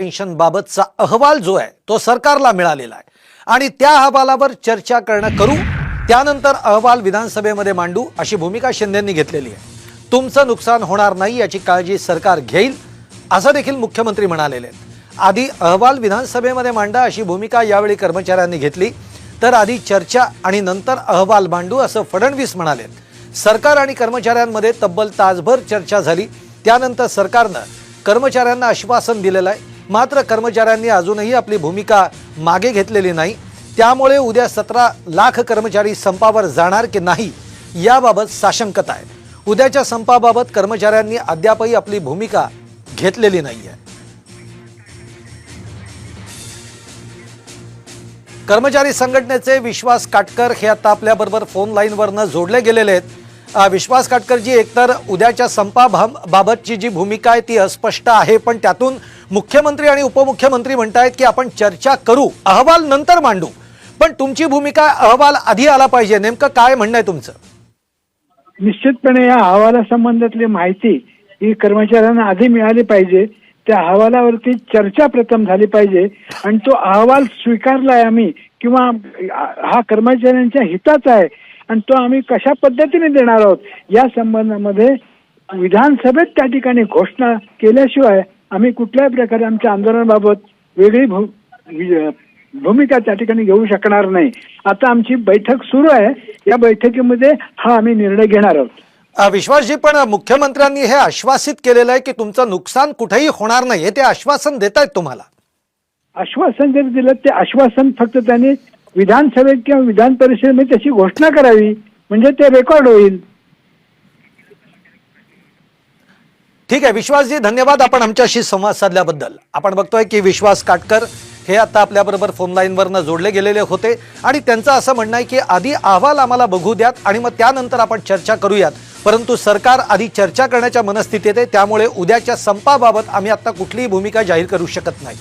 पेन्शनबाबतचा अहवाल जो आहे तो सरकारला मिळालेला आहे. आणि त्या अहवालावर चर्चा करणं करू त्यानंतर अहवाल विधानसभेमध्ये मांडू अशी भूमिका शिंदेंनी घेतलेली आहे. तुमचं नुकसान होणार नाही याची काळजी सरकार घेईल असं देखील मुख्यमंत्री म्हणालेले आहेत. आधी अहवाल विधानसभेमध्ये मांडा अशी भूमिका यावेळी कर्मचाऱ्यांनी घेतली तर आधी चर्चा आणि नंतर अहवाल मांडू असं फडणवीस म्हणाले सरकार आणि कर्मचाऱ्यांमध्ये तब्बल तासभर चर्चा झाली त्यानंतर सरकारनं कर्मचाऱ्यांना आश्वासन दिलेलं आहे मात्र कर्मचाऱ्यांनी अजूनही आपली भूमिका मागे घेतलेली नाही. त्यामुळे उद्या सतरा लाख कर्मचारी संपावर जाणार की नाही याबाबत साशंकता आहे. उद्याच्या संपाबाबत कर्मचाऱ्यांनी अद्यापही आपली भूमिका घेतलेली नाही आहे कर्मचारी संघटनेचे विश्वास काटकर हे आता आपल्याबरोबर फोन लाईनवरनं जोडले गेलेले आहेत. विश्वास विश्वास काटकरजी एकतर उद्याच्या संपा भा- बाबतची जी भूमिका आहे ती अस्पष्ट आहे पण त्यातून मुख्यमंत्री आणि उपमुख्यमंत्री म्हणतायत की आपण चर्चा करू अहवाल नंतर मांडू. पण तुमची भूमिका अहवाल आधी आला पाहिजे. नेमकं काय म्हणणं आहे तुमचं? निश्चितपणे या अहवालासंबंधातली माहिती ही कर्मचाऱ्यांना आधी मिळाली पाहिजे. त्या अहवालावरती चर्चा प्रथम झाली पाहिजे. आणि तो अहवाल स्वीकारलाय आम्ही किंवा हा कर्मचाऱ्यांच्या हिताचा आहे आणि तो आम्ही कशा पद्धतीने देणार आहोत या संबंधामध्ये विधानसभेत त्या ठिकाणी घोषणा केल्याशिवाय आम्ही कुठल्याही प्रकारे आमच्या आंदोलनाबाबत वेगळी भूमिका त्या ठिकाणी घेऊ शकणार नाही. आता आमची बैठक सुरू आहे. या बैठकीमध्ये हा आम्ही निर्णय घेणार आहोत. विश्वासजी पण मुख्यमंत्र्यांनी हे आश्वासित केलेलं आहे की तुमचं नुकसान कुठेही होणार नाही हे ते आश्वासन देत आहेत तुम्हाला. आश्वासन जर दिलं ते आश्वासन फक्त त्यांनी विधानसभेत किंवा विधान परिषदेमध्ये त्याची घोषणा करावी म्हणजे ते रेकॉर्ड होईल. ठीक आहे विश्वासजी धन्यवाद आपण आमच्याशी संवाद साधल्याबद्दल. आपण बघतोय की विश्वास काटकर हे आता आपल्याबरोबर फोन लाईनवरनं जोडले गेलेले होते आणि त्यांचं असं म्हणणं आहे की आधी अहवाल आम्हाला बघू द्यात आणि मग त्यानंतर आपण चर्चा करूयात. परंतु सरकार आधी चर्चा करण्याच्या मनस्थितीत आहे त्यामुळे उद्याच्या संपाबाबत आम्ही आता कुठलीही भूमिका जाहीर करू शकत नाही.